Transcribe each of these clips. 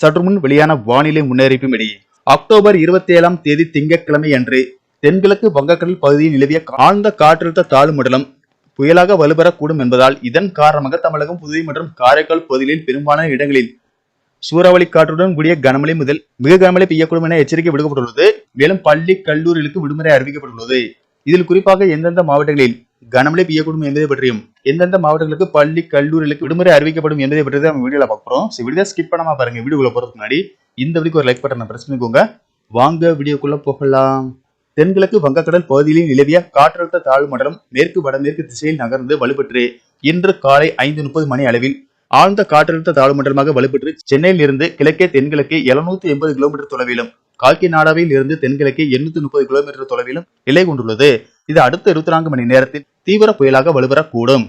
சற்று முன் வெளியான வானிலை முன்னறிவிப்பும்படி அக்டோபர் இருபத்தி ஏழாம் தேதி திங்கட்கிழமை அன்று தென்கிழக்கு வங்கக்கடல் பகுதியில் நிலவிய ஆழ்ந்த காற்றழுத்த தாழ்வு மண்டலம் புயலாக வலுப்பெறக்கூடும் என்பதால் இதன் காரணமாக தமிழகம் புதுவை மற்றும் காரைக்கால் பகுதிகளில் பெரும்பாலான இடங்களில் சூறாவளி காற்றுடன் கூடிய கனமழை முதல் மிக கனமழை பெய்யக்கூடும் என எச்சரிக்கை விடுக்கப்பட்டுள்ளது. மேலும் பள்ளி கல்லூரிகளுக்கு விடுமுறை அறிவிக்கப்பட்டுள்ளது. இதில் குறிப்பாக எந்தெந்த மாவட்டங்களில் கனமழை பெய்யக்கூடும் என்பதை பற்றியும் எந்தெந்த மாவட்டங்களுக்கு பள்ளி கல்லூரிகளுக்கு விடுமுறை அறிவிக்கப்படும் என்பதை பற்றி தான் நம்ம வீடியோல பார்க்குறோம் ஸோ வீடியோ ஸ்கிப் பண்ணாம பாருங்க. வீடியோக்குள்ள போறதுக்கு முன்னாடி இந்த வீடியோக்கு ஒரு லைக் பட்டனை பிரஸ் பண்ணிக்கோங்க. வாங்க வீடியோக்குள்ள போகலாம். தென்கிழக்கு வங்கக்கடல் பகுதியில் நிலவிய காற்றழுத்த தாழ்வு மண்டலம் மேற்கு வடமேற்கு திசையில் நகர்ந்து வலுப்பெற்று இன்று காலை ஐந்து முப்பது மணி அளவில் ஆழ்ந்த காற்றழுத்த தாழ்வு மண்டலமாக வலுப்பெற்று சென்னையில் இருந்து கிழக்கே தென்கிழக்கு எழுநூத்தி எண்பது கிலோமீட்டர் தொலைவிலும் காக்கிநாடாவில் இருந்து தென்கிழக்கே 830 முப்பது கிலோமீட்டர் தொலைவிலும் நிலை கொண்டுள்ளது. இது அடுத்த இருபத்தி நான்கு மணி நேரத்தில் தீவிர புயலாக வலுவரக்கூடும்.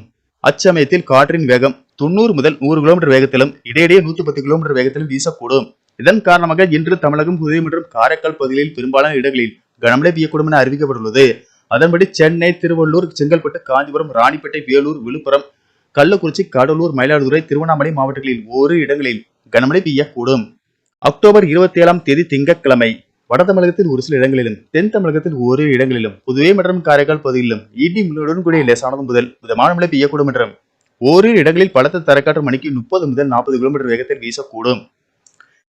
அச்சமயத்தில் காற்றின் வேகம் தொண்ணூறு முதல் நூறு கிலோமீட்டர் வேகத்திலும் இடையிடையே நூத்தி பத்து கிலோமீட்டர் வேகத்திலும் வீசக்கூடும். இதன் காரணமாக இன்று தமிழகம் புதுவை மற்றும் காரைக்கால் பகுதிகளில் பெரும்பாலான இடங்களில் கனமழை பெய்யக்கூடும் என அறிவிக்கப்பட்டுள்ளது. அதன்படி சென்னை திருவள்ளூர் செங்கல்பட்டு காஞ்சிபுரம் ராணிப்பேட்டை வேலூர் விழுப்புரம் கள்ளக்குறிச்சி கடலூர் மயிலாடுதுறை திருவண்ணாமலை மாவட்டங்களில் ஓரு இடங்களில் கனமழை பெய்யக்கூடும். அக்டோபர் இருபத்தி ஏழாம் தேதி திங்கட்கிழமை வட தமிழகத்தில் ஒரு சில இடங்களிலும் தென் தமிழகத்தில் ஒரு இடங்களிலும் புதுவை மற்றும் காரைக்கால் பகுதியிலும் இடி மின்னுடன் கூடிய லேசானது முதல் மிதமான மழை பெய்யக்கூடும் என்றும் ஓரிரு இடங்களில் பலத்த தரைக்காற்று மணிக்கு முப்பது முதல் நாற்பது கிலோமீட்டர் வேகத்தில் வீசக்கூடும்.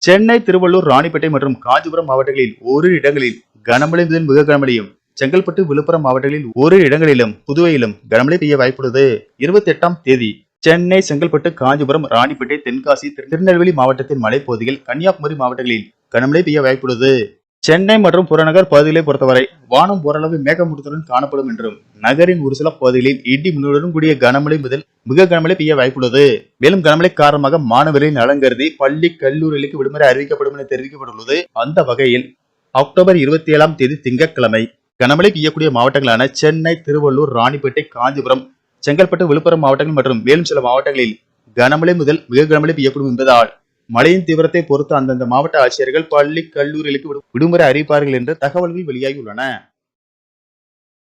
சென்னை திருவள்ளூர் ராணிப்பேட்டை மற்றும் காஞ்சிபுரம் மாவட்டங்களில் ஓரிரு இடங்களில் கனமழை முதல் மிக கனமழையும் செங்கல்பட்டு விழுப்புரம் மாவட்டங்களில் ஒரு இடங்களிலும் புதுவையிலும் கனமழை பெய்ய வாய்ப்புள்ளது. இருபத்தி எட்டாம் தேதி சென்னை செங்கல்பட்டு காஞ்சிபுரம் ராணிப்பேட்டை தென்காசி திருநெல்வேலி மாவட்டத்தின் மலைப்பகுதிகள் கன்னியாகுமரி மாவட்டங்களில் கனமழை பெய்ய வாய்ப்புள்ளது. சென்னை மற்றும் புறநகர் பகுதிகளை பொறுத்தவரை வானம் ஓரளவு மேகமூட்டத்துடன் காணப்படும் என்றும் நகரின் ஒரு சில பகுதிகளில் இடி மின்னுடன் கூடிய கனமழை முதல் மிக கனமழை பெய்ய வாய்ப்புள்ளது. மேலும் கனமழை காரணமாக மாணவர்களின் நலன் கருதி பள்ளி கல்லூரிகளுக்கு விடுமுறை அறிவிக்கப்படும் என தெரிவிக்கப்பட்டுள்ளது. அந்த வகையில் அக்டோபர் இருபத்தி ஏழாம் தேதி திங்கட்கிழமை கனமழை பெய்யக்கூடிய மாவட்டங்களான சென்னை திருவள்ளூர் ராணிப்பேட்டை காஞ்சிபுரம் செங்கல்பட்டு விழுப்புரம் மாவட்டங்கள் மற்றும் மேலும் சில மாவட்டங்களில் கனமழை முதல் மிக கனமழை பெய்யக்கூடும் என்பதால் மழையின் தீவிரத்தை பொறுத்து அந்தந்த மாவட்ட ஆட்சியர்கள் பள்ளி கல்லூரிகளுக்கு விடுமுறை அறிவிப்பார்கள் என்று தகவல்கள் வெளியாகியுள்ளன.